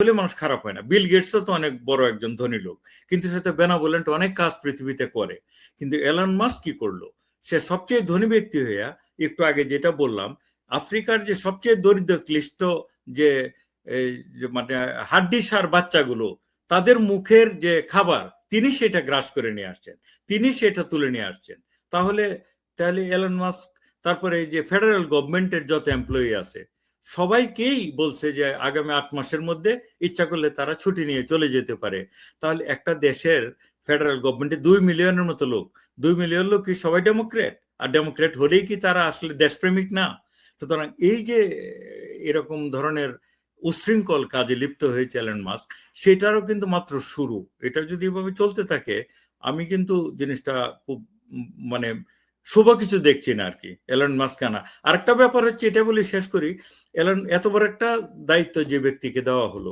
হলে মানুষ খারাপ হয় না। বিল গেটসও তো অনেক বড় একজন ধনী লোক, কিন্তু সে তো বেনাবোলেন্ট অনেক কাজ পৃথিবীতে করে। কিন্তু এলন মাস কি করল? সে সবচেয়ে ধনী ব্যক্তি হইয়া, একটু আগে যেটা বললাম, আফ্রিকার যে সবচেয়ে দরিদ্র ক্লিষ্ট যে মানে হাড্ডি সার বাচ্চাগুলো, তাদের মুখের যে খাবার, তিনি সেটা গ্রাস করে নিয়ে আসছেন। তিনি সেটা তুলে নিয়ে আসছেন। তাহলে তাহলে এলন মাস্ক তারপরে যে ফেডারেল গভর্নমেন্টের যত এমপ্লয়ি আছে সবাইকেই বলছে যে আগামী আট মাসের মধ্যে ইচ্ছা করলে তারা ছুটি নিয়ে চলে যেতে পারে। তাহলে একটা দেশের ফেডারেল গভর্নমেন্টে দুই মিলিয়নের মতো লোক, দুই মিলিয়ন লোক কি সবাই ডেমোক্রেট আর ডেমোক্রেট হলেই কি তারা আসলে দেশপ্রেমিক না? সুতরাং এই যে, এরকম ধরনের উশৃঙ্খল কাজে লিপ্ত হয়েছে এলন মাস্ক সেটারও কিন্তু মাত্র শুরু। এটা যদি এভাবে চলতে থাকে, আমি কিন্তু জিনিসটা খুব মানে শুভ কিছু দেখছি না আর কি এলন মাস্ক আনা। আরেকটা ব্যাপার হচ্ছে, এটা বলে শেষ করি এলন এত বড় একটা দায়িত্ব যে ব্যক্তিকে দেওয়া হলো